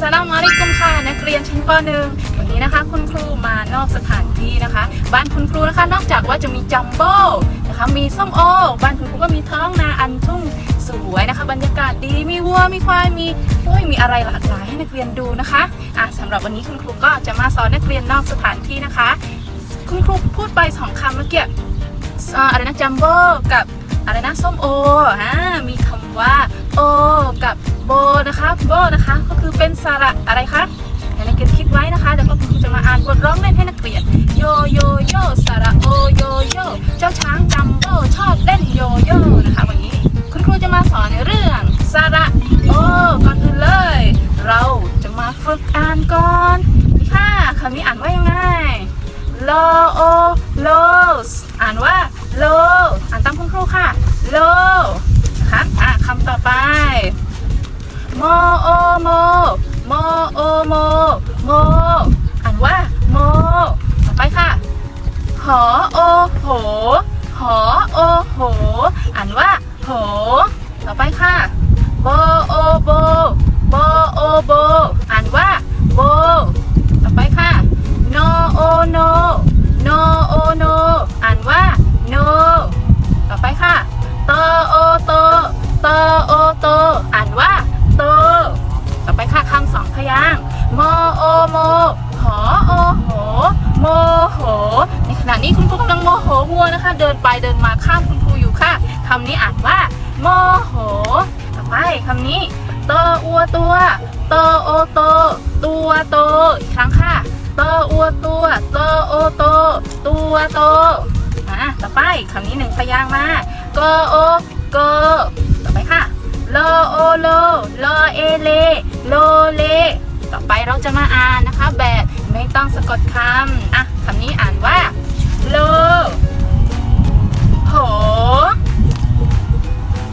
สลามอะลัยกุมค่ะนักเรียนชั้นป .1 วันนี้นะคะคุณครูมานอกสถานที่นะคะ บ้านคุณครูนะคะนอกจากว่าจะมีจัมโบ้นะคะมีส้มโอ บ้านคุณครูก็มีท้องนาอันทุ่งสวยนะคะ บรรยากาศดีมีวัวมีควายมีโอ้ยมีอะไรหลากหลายให้นักเรียนดูนะคะอะสำหรับวันนี้คุณครูก็จะมาสอนนักเรียนนอกสถานที่นะคะ คุณครูพูดไปสองคำเมื่อกี้อะไรนะจัมโบ้กับอะไรนะส้มโออ่ามีคำว่า โอกับโบนะคะโบนะคะ ก็คือเป็นสระอะไรคะให้นักเรียนคิดไว้นะคะเดี๋ยวก็คุณครูจะมาอ่านบทร้องเล่นให้นักเรียนโยโยโยสระโอโยโยเจ้าช้างจัมโบชอบเล่นโยโย่นะคะวันนี้ คุณครูจะมาสอนในเรื่องสระโอก่อนอื่นเลย เราจะมาฝึกอ่านก่อนนี่ค่ะคำนี้อ่านว่ายังไงโลโอโลสอ่านว่าโลอ่านตามคุณครูค่ะโลนะคะอะคำต่อไป โมโอโมโมโอโมโมอ่านว่าโมต่อไปค่ะหอโอโหหอโอโหอ่านว่าโห ต่อไปค่ะโบโอโบโบโอโบ มโอโมหอโอโหโมโห ในขณะนี้คุณครูกำลังโมโหวัวนะคะ เดินไปเดินมาข้ามคุณครูอยู่ค่ะคำนี้อ่านว่าโมโห ต่อไปคำนี้โตอัวตัวโตโอโต ตัวโตอีกครั้งค่ะโตอัวตัวโตโอโต ตัวโตอะต่อไปคำนี้หนึ่งพยางค์มาโกโอโกต่อไปค่ะโลโอโลโลเอเลโลเล ต่อไปเราจะมาอ่านนะคะ แบบไม่ต้องสะกดคำอะคำนี้อ่านว่าโลโห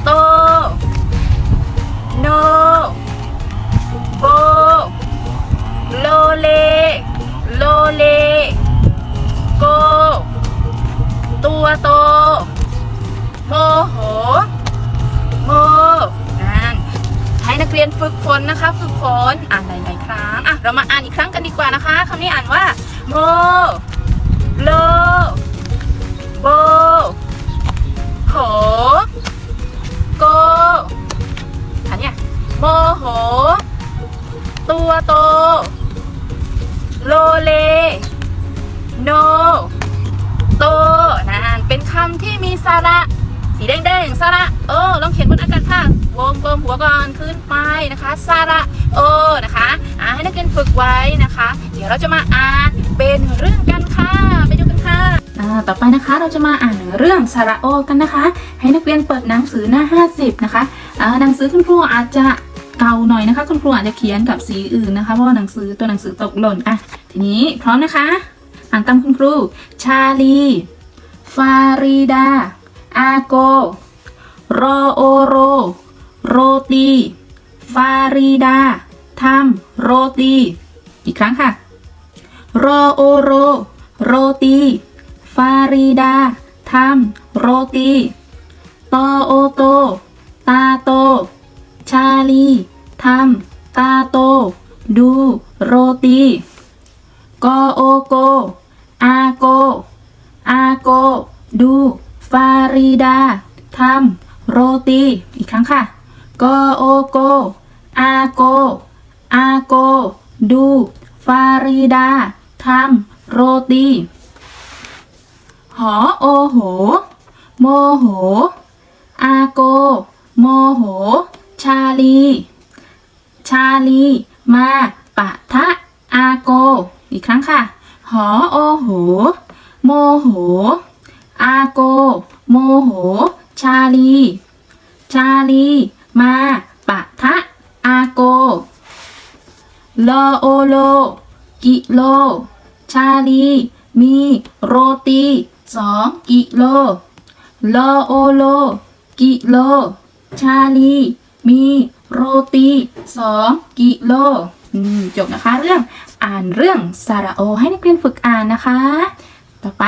โตโนโบโลเลโลเลโก ตัวโตโมโห รียนฝึกฝนนะคะ ฝึกฝนอ่านหลายๆครั้งอะเรามาอ่านอีกครั้งกันดีกว่านะคะคำนี้อ่านว่าโมโลโบโหโกอันเนี้ยโมโห ตัวโต โลเล โน โตนะเป็นคำที่มีสระ สีแดงๆสระโอลองเขียนบนอากาศค่ะวงกลมหัวก่อนขึ้นไปนะคะสระโอนะคะอ่าให้นักเรียนฝึกไว้นะคะ เดี๋ยวเราจะมาอ่านเป็นเรื่องกันค่ะไปดูกันค่ะต่อไปนะคะเราจะมาอ่านเรื่องสระโอกันนะคะ ให้นักเรียนเปิดหนังสือหน้า 50 นะคะหนังสือคุณครูอาจจะเก่าหน่อยนะคะ คุณครูอาจจะเขียนกับสีอื่นนะคะเพราะว่าหนังสือตัวหนังสือตกหล่นอะทีนี้พร้อมนะคะ อ่านตามคุณครู ชาลี ฟารีดา อาโก โรโอโร โรตี ฟารีดาทำโรตี อีกครั้งค่ะ โรโอโร โรตี ฟารีดาทำโรตีโตโอโต ตาโต ชาลีทำตาโต ดูโรตีโกโอโก อาโก อาโก ดู ฟารีดาทำโรตี อีกครั้งค่ะโกโอโก อาโก อาโก ดู ฟารีดาทำโรตี หอโอโห โมโห อาโก โมโห ชาลี ชาลี มาปะทะอาโก อีกครั้งค่ะ หอโอโห โมโห อาโก โมโห ชาลี ชาลี มาปะทะ อาโกโลโอโล กิโล ชาลี มีโรตีสองกิโลโลโอโล กิโล ชาลี มีโรตีสองกิโลจบนะคะเรื่องอ่านเรื่องสระโอให้นักเรียนฝึกอ่านนะคะ ต่อไป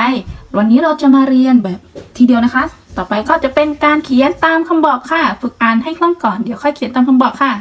วันนี้เราจะมาเรียนแบบทีเดียวนะคะ ต่อไปก็จะเป็นการเขียนตามคำบอกค่ะ ฝึกอ่านให้คล่องก่อน เดี๋ยวค่อยเขียนตามคำบอกค่ะ